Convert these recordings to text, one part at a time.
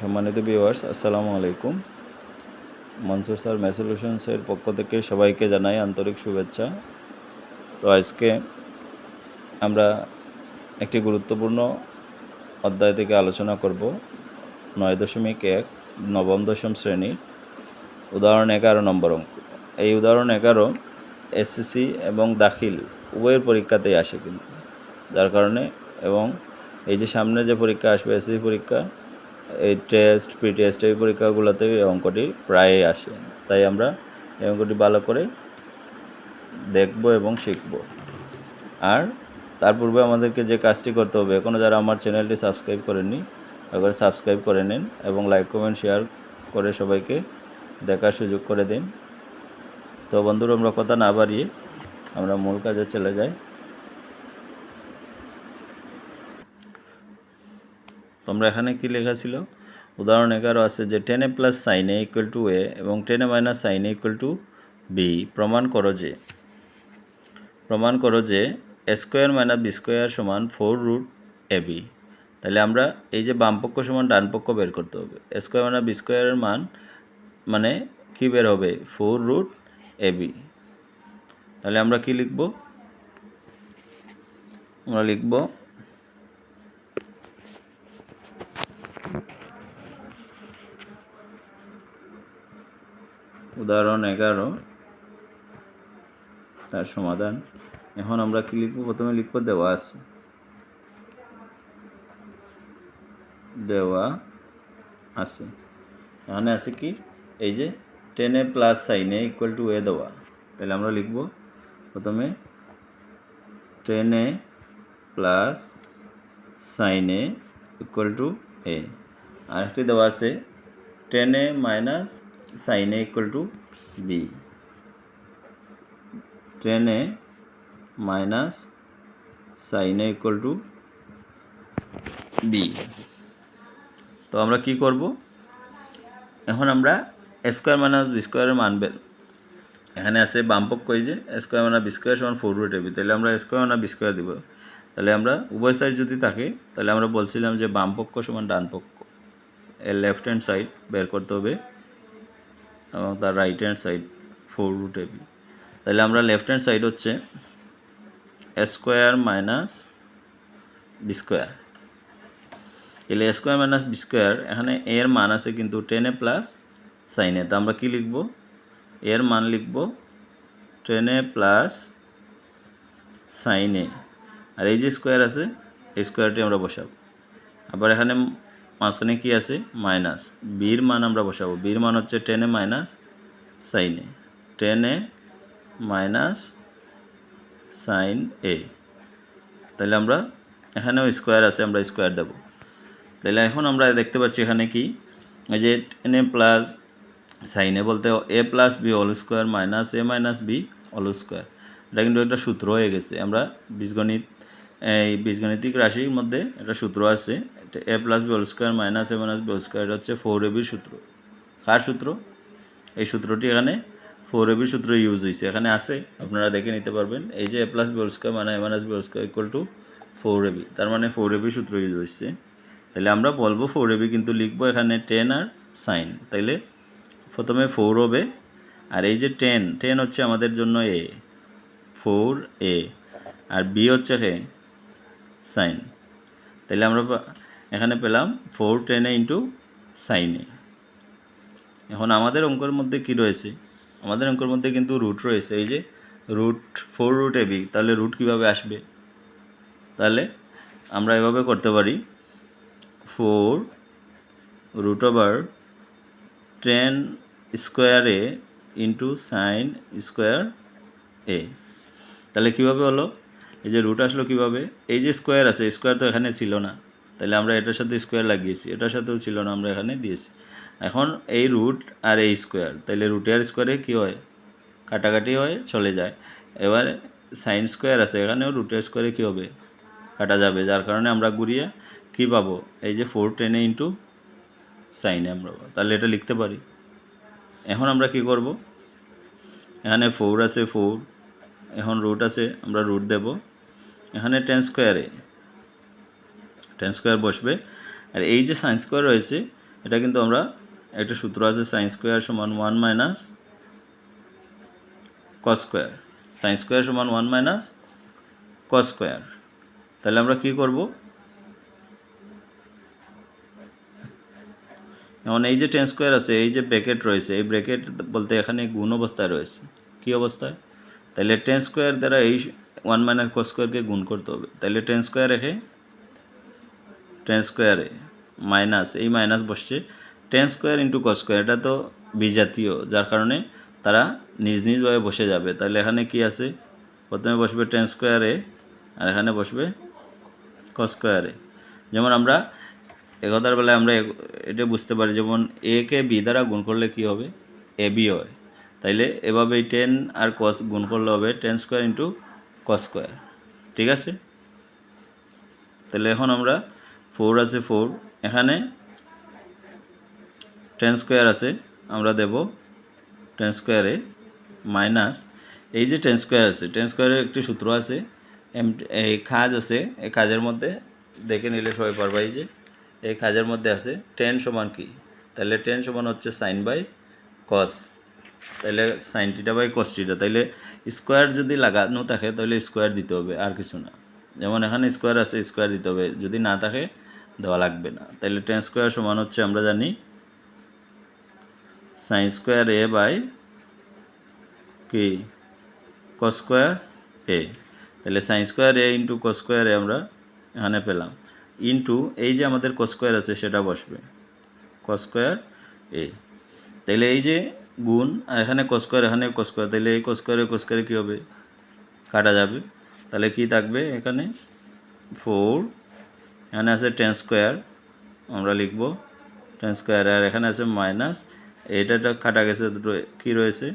সম্মানিত ভিউয়ার্স আসসালামু আলাইকুম। মনসুর স্যার ম্যাসোলিউশনসের পক্ষ থেকে সবাইকে জানাই আন্তরিক শুভেচ্ছা। তো আজকে আমরা একটি গুরুত্বপূর্ণ অধ্যায় থেকে আলোচনা করব, নয় দশমিক এক, নবম দশম শ্রেণির উদাহরণ এগারো নম্বর অঙ্ক। এই উদাহরণ এগারো এসএসসি এবং দাখিল উভয়ের পরীক্ষাতেই আসে কিন্তু। যার কারণে এবং এই যে সামনে যে পরীক্ষা আসবে এসএসসি পরীক্ষা এই টেস্ট প্রি টেস্ট এই পরীক্ষাগুলোতে এই অঙ্কটি প্রায়ই আসে। তাই আমরা এই অঙ্কটি ভালো করে দেখব এবং শিখব। আর তার পূর্বে আমাদেরকে যে কাজটি করতে হবে এখনও যারা আমার চ্যানেলটি সাবস্ক্রাইব করেননি, একবার সাবস্ক্রাইব করে নিন এবং লাইক, কমেন্ট, শেয়ার করে সবাইকে দেখার সুযোগ করে দিন। তো বন্ধুরা, আমরা কথা না বাড়িয়ে আমরা মূল কাজে চলে যাই। তোমরা এখানে কি লেখা ছিল? উদাহরণ এগারো আছে যে tan A plus sine A equal to A এবং tan A minus sine A equal to B প্রমাণ করো যে, প্রমাণ করো যে A square minus B square সমান ফোর রুট এ বি তাহলে আমরা এই যে বামপক্ষ সমান ডান পক্ষ বের করতে হবে। এ স্কোয়ার মাইনাস বি স্কোয়ারের মান মানে কি বের হবে? ফোর রুট এ বি তাহলে আমরা কি লিখব? আমরা লিখব উদাহরণ এগারো। তার সমাধান। এখন আমরা কি লিখব? প্রথমে লিখব দেওয়া আছে। দেওয়া আছে। এখানে আছে কি? এই যে tan plus sine equal to A দেওয়া। তাহলে আমরা লিখব প্রথমে tan plus sine equal to A আরেকটি দেওয়া আছে tan minus sine A equal to B tan A minus sine A equal to B তো আমরা কি করব? এখন আমরা স্কোয়ার মাইনাস স্কোয়ারের মান বের এখানে আছে বামপক্ষ এই যে স্কোয়ার মাইনাস বি স্কোয়ার সমান ফোর রুট এবি তাহলে আমরা স্কোয়ার মাইনাস বি স্কোয়ার দিব। তাহলে আমরা উভয় সাইড যদি থাকে, তাহলে আমরা বলছিলাম যে বামপক্ষ সমান ডান পক্ষ এর লেফট হ্যান্ড সাইড বের করতে হবে। এবং তার right hand side four root A B তাহলে আমরা লেফট হ্যান্ড সাইড হচ্ছে স্কোয়ার মাইনাস বি স্কোয়ার এলে স্কোয়ার মাইনাস বি স্কোয়ার এখানে এর মান আছে কিন্তু টেনে প্লাস সাইনে তো আমরা কি লিখব? এর মান লিখব টেনে প্লাস সাইনে আর এই যে স্কোয়ার আছে, এই স্কোয়ারটি আমরা বসাবো। আবার এখানে মাঝখানে কি আছে? মাইনাস। বির মান আমরা বসাবো। বির মান হচ্ছে টেনে মাইনাস সাইনে টেনে মাইনাস সাইন এ তাহলে আমরা এখানেও স্কোয়ার আছে, আমরা স্কোয়ার দেবো। তাহলে এখন আমরা দেখতে পাচ্ছি এখানে কি? এই যে টেনে প্লাস সাইনে বলতে A plus B all square minus A minus B all square এটা কিন্তু একটা সূত্র হয়ে গেছে। আমরা বীজগণিত, এই বীজগণিতিক রাশির মধ্যে একটা সূত্র আছে। এটা A plus B square minus A minus B square এটা হচ্ছে ফোর এবির সূত্র। কার সূত্র? এই সূত্রটি এখানে ফোর এবির সূত্র ইউজ হয়েছে এখানে আছে, আপনারা দেখে নিতে পারবেন। এই যে এ প্লাস বি স্কোয়ার মানে A minus B square equal to four A B তার মানে ফোর এবির সূত্র ইউজ হয়েছে তাহলে আমরা বলব ফোর এবি কিন্তু লিখব এখানে টেন আর সাইন তাইলে প্রথমে ফোর হবে, আর এই যে টেন টেন হচ্ছে আমাদের জন্য এ ফোর এ আর বি হচ্ছে হে সাইন তাহলে আমরা এখানে পেলাম ফোর টেনে ইন্টু সাইনে এখন আমাদের অঙ্কের মধ্যে কি রয়েছে? আমাদের অঙ্কের মধ্যে কিন্তু রুট রয়েছে। এই যে root four root A B তাহলে রুট কীভাবে আসবে? তাহলে আমরা এভাবে করতে পারি। Four root over tan square A into sine square A তাহলে কীভাবে হলো? এই যে রুট আসলো কীভাবে? এই যে স্কোয়ার আছে স্কোয়ার তো এখানে ছিল না। তাহলে আমরা এটার সাথে স্কোয়ার লাগিয়েছি। এটার সাথেও ছিল না, আমরা এখানে দিয়েছি। এখন এই রুট আর এই স্কোয়ার তাহলে রুটের স্কোয়ারে কী হয়? কাটাকাটি হয়, চলে যায়। এবার সাইন স্কোয়ার আছে, এখানেও রুটের স্কোয়ারে কী হবে? কাটা যাবে, যার কারণে আমরা ঘুরিয়ে কী পাবো? এই যে ফোর টেনে ইন্টু সাইনে আমরা। তাহলে এটা লিখতে পারি। এখন আমরা কি করব? এখানে ফোর আছে ফোর এখন রুট আছে, আমরা রুট দেব। এখানে টেন স্কোয়ারে টেন স্কোয়ার বসবে। আর এই যে সাইন স্কোয়ার রয়েছে, এটা কিন্তু আমরা একটা সূত্র আছে সাইন স্কোয়ার সমান one minus cos square sine square সমান ওয়ান মাইনাস কস স্কোয়ার তাহলে আমরা কি করব? যেমন এই যে টেন স্কোয়ার আছে, এই যে ব্র্যাকেট রয়েছে, এই ব্র্যাকেট বলতে এখানে গুণ অবস্থায় রয়েছে। কি অবস্থায়? তাহলে টেন স্কোয়ার দ্বারা এই ওয়ান মাইনাস কস স্কোয়ারকে গুণ করতে হবে। তাহলে টেন স্কোয়ার রেখে টেন স্কোয়ারে মাইনাস এই মাইনাস বসছে tan square into cos square এটা তো বিজাতীয়, যার কারণে তারা নিজ নিজভাবে বসে যাবে। তাহলে এখানে কি আছে? প্রথমে বসবে টেন স্কোয়ারে আর এখানে বসবে কস স্কোয়ারে যেমন আমরা একতার বেলায় আমরা এটা বুঝতে পারি, যেমন এ কে বি দ্বারা গুণ করলে কি হবে? এ বি হয়। তাইলে এভাবে টেন আর কস গুণ করলে হবে tan square into cos square ঠিক আছে? তাহলে এখন আমরা ফোর আছে ফোর। এখানে টেন স্কোয়ার আছে, আমরা দেব টেন স্কোয়ারে মাইনাস এই যে টেন স্কোয়ার আছে টেন স্কোয়ারের একটি সূত্র আছে, এম এই কাজ আছে, এই কাজের মধ্যে দেখে নিলে সবাই পারবা এই যে, এই কাজের মধ্যে আছে টেন সমান কি? তাহলে টেন সমান হচ্ছে সাইন বাই কস তাহলে সাইন টিটা বাই কস টিটা তাইলে স্কোয়ার যদি লাগানো থাকে, তাহলে স্কোয়ার দিতে হবে, আর কিছু না। যেমন এখানে স্কোয়ার আছে স্কোয়ার দিতে হবে। যদি না থাকে দেওয়া লাগবে না। তাহলে টেন স্কোয়ার সমান হচ্ছে আমরা জানি সাইন স্কোয়ার এ বাই কি কস স্কোয়ার এ তাহলে sine square A into cos square A আমরা এখানে পেলাম। ইন্টু এই যে আমাদের কস স্কোয়ার আছে সেটা বসবে। কস স্কোয়ার এ তাহলে এই যে গুণ, আর এখানে কস স্কোয়ার এখানে কস স্কোয়ার তাহলে এই কস স্কোয়ারে স্কোয়ারে কী হবে? কাটা যাবে। তাহলে কি থাকবে এখানে? ফোর এখানে আছে টেন স্কোয়ার আমরা লিখব টেন স্কোয়ার আর এখানে আছে মাইনাস এইটা কাটা গেছে কী রয়েছে?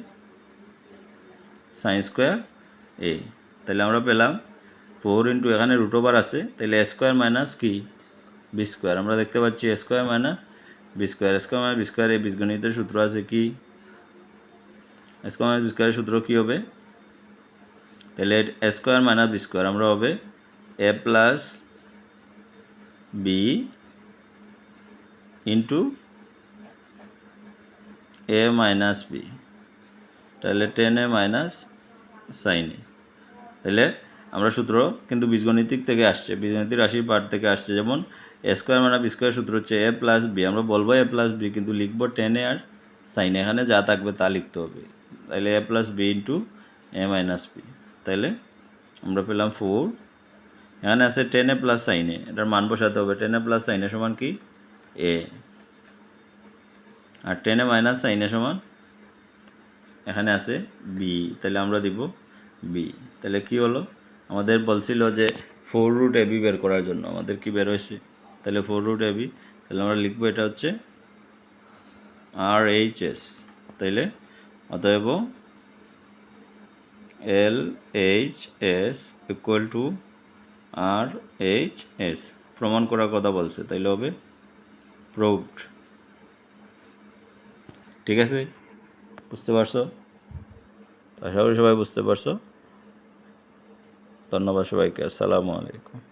সাইন স্কোয়ার এ তাহলে আমরা পেলাম ফোর ইন্টু এখানে রুট ওভার আছে, তাহলে এ স্কোয়ার মাইনাস কি? বি স্কোয়ার আমরা দেখতে পাচ্ছি A square minus B square square minus B square এই বীজগণিতের সূত্র আছে কি? স্কোয়ার মাইনাস বি স্কোয়ারের সূত্র কী হবে? তাহলে A square minus B square আমরা হবে A plus B into A minus B তাহলে tan A minus sine A তাহলে আমরা সূত্র কিন্তু বীজগণিতিক থেকে আসছে, বীজগণিতিক রাশির পাঠ থেকে আসছে। যেমন এ স্কোয়ার মানে বি স্কোয়ার সূত্র হচ্ছে এ প্লাস বি আমরা বলব এ প্লাস বি কিন্তু লিখব টেন এ আর সাইন এখানে যা থাকবে তা লিখতে হবে। তাহলে A plus B into A minus B তাহলে আমরা পেলাম ফোর এখানে আছে টেন এ প্লাস সাইনে এটার মান বসাতে হবে টেন এ প্লাস সাইনে সমান কি? এ আর টেন এ মাইনাস সাইনে সমান? এখানে আছে বি তাহলে আমরা দিব বি তাহলে কি হলো? আমাদের বলছিল যে ফোর রুট এবি বের করার জন্য, আমাদের কি বের হয়েছে? তাহলে ফোর রুট এবি তাহলে আমরা লিখব এটা হচ্ছে আর এইচ এস তাইলে অতএব L H S equal to R H S প্রমাণ করার কথা বলছে, তাইলে হবে প্রুভড ঠিক আছে? বুঝতে পারছ? আশা করি সবাই বুঝতে পারছ। ধন্যবাদ সবাইকে, আসসালামু আলাইকুম।